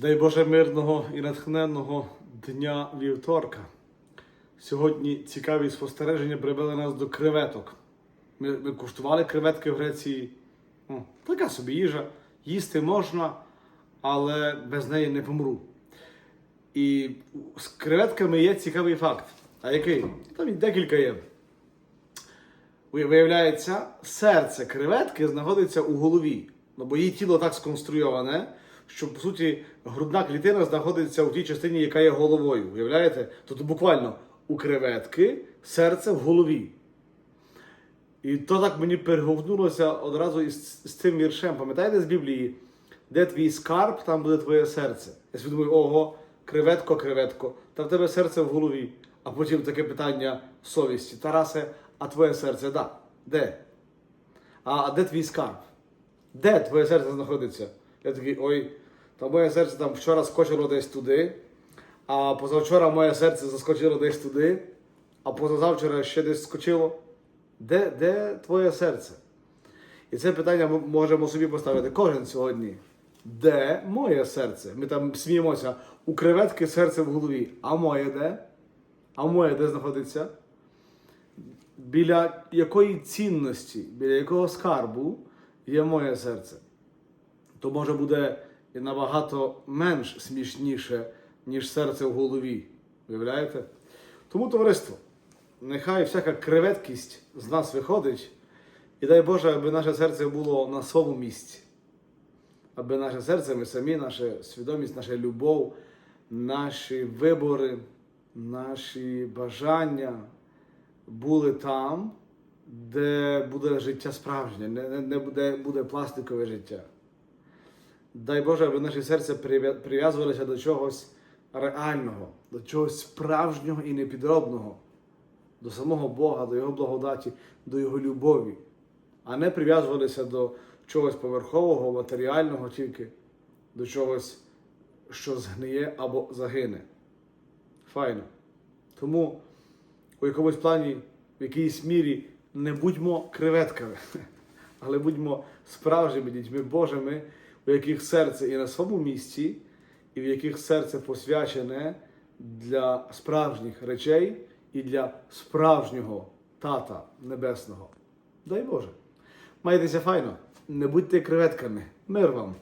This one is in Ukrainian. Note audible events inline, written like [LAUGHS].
Дай Боже мирного і натхненного дня вівторка. Сьогодні цікаві спостереження привели нас до креветок. Ми, ми куштували креветки в Греції. О, така собі їжа. Їсти можна, але без неї не помру. І з креветками є цікавий факт. А який? Там декілька є. Виявляється, серце креветки знаходиться у голові. Ну, бо її тіло так сконструйоване, що по суті грудна клітина знаходиться у тій частині, яка є головою. Уявляєте? Тобто буквально у креветки серце в голові. І то так мені переговнулося одразу із, з цим віршем. Пам'ятаєте з Біблії, де твій скарб, там буде твоє серце. Я собі думаю, ого, креветко, креветко, та в тебе серце в голові. А потім таке питання совісті. Тарасе, а твоє серце да? Де? А, а де твій скарб? Де твоє серце знаходиться? Я такий, ой, та моє серце там вчора скочило десь туди, а позавчора моє серце заскочило десь туди, а позавчора ще десь скочило. Де, де твоє серце? І це питання ми можемо собі поставити кожен сьогодні. Де моє серце? Ми там сміємося, у креветки серце в голові. А моє де? А моє де знаходиться? Біля якої цінності, біля якого скарбу є моє серце? То може буде і набагато менш смішніше, ніж серце в голові. Уявляєте? Тому, товариство, нехай всяка креветкість з нас виходить, і дай Боже, аби наше серце було на своєму місці. Аби наше серце, ми самі, наша свідомість, наша любов, наші вибори, наші бажання були там, де буде життя справжнє, не, не, не буде, буде пластикове життя. Дай Боже, аби наше серце прив'я- прив'язувалося до чогось реального, до чогось справжнього і непідробного, до самого Бога, до Його благодаті, до Його любові, а не прив'язувалися до чогось поверхового, матеріального тільки, до чогось, що згниє або загине. Файно. Тому у якомусь плані, в якійсь мірі не будьмо креветками, [LAUGHS] але будьмо справжніми дітьми Божими, у яких серце і на своєму місці, і в яких серце посвячене для справжніх речей і для справжнього Тата Небесного. Дай Боже. Майтеся файно, не будьте креветками. Мир вам!